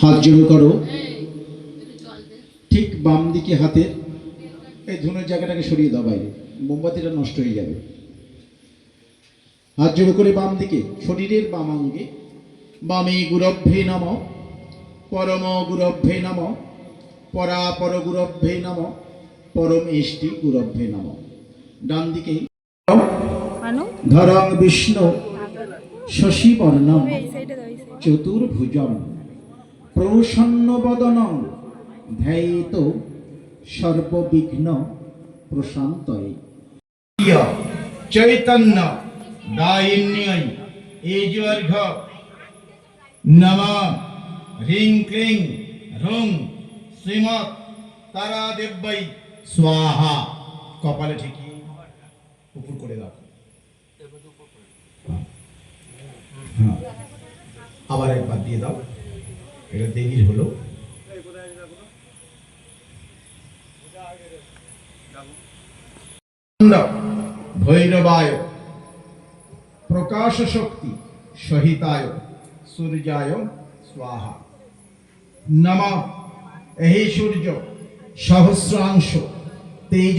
হাত জোড়ো করো। ঠিক বাম দিকে হাতের এই ধুনোর জায়গাটাকে সরিয়ে দাও বাইরে। মোমবাতিটা নষ্ট হয়ে যাবে। হাত জোড়ো করে বাম দিকে শরীরের বাম অঙ্গে বামে গুরভ্যে নম পরম গুরভ্যে নম পরাপর গুরভ্যে নম পরম এষ্টি গুরভ্যে নম। ডান দিকে আনো? ধরং বিষ্ণু শশীবর্ণম চতুর্ভুজম। প্রসন্নবদনং। ধ্যায়িত সর্ববিঘ্ন প্রশান্তয়ে চৈতন্য দায়িন্যই এজর্ঘ নম হ্রিং ক্লিং রুং শ্রীমৎ তারা দেব্যই স্বাহা। কপালে ঠিকই উপর করে দাও। হ্যাঁ। আবার একবার দিয়ে দাও। এটা দেবীর হলো। ভৈরবায় প্রকাশ শক্তি সহিতায়, সূর্যায়, স্বাহা। নম, এই সূর্য সহস্রাংশ তেজ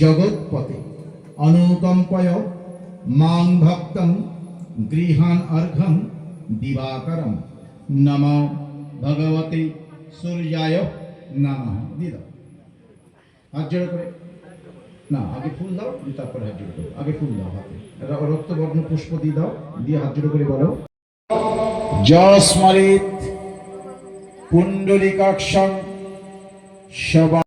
জগৎপতে অনুকম্পয় মাং ভক্তং গৃহান অর্ঘম দিবাকরম। নম ভগবতী সূর্যায় নাম দিয়ে দাও হাত জোড়ো করে না আগে ফুল দাও দিয়ে তারপরে হাত জোড়ো করো আগে ফুল দাও হাতে রক্ত রক্তবর্ণ পুষ্প দিয়ে দাও দিয়ে হাত জোড়ো করে বলো জয় পুণ্ডরিকাক্ষং সবা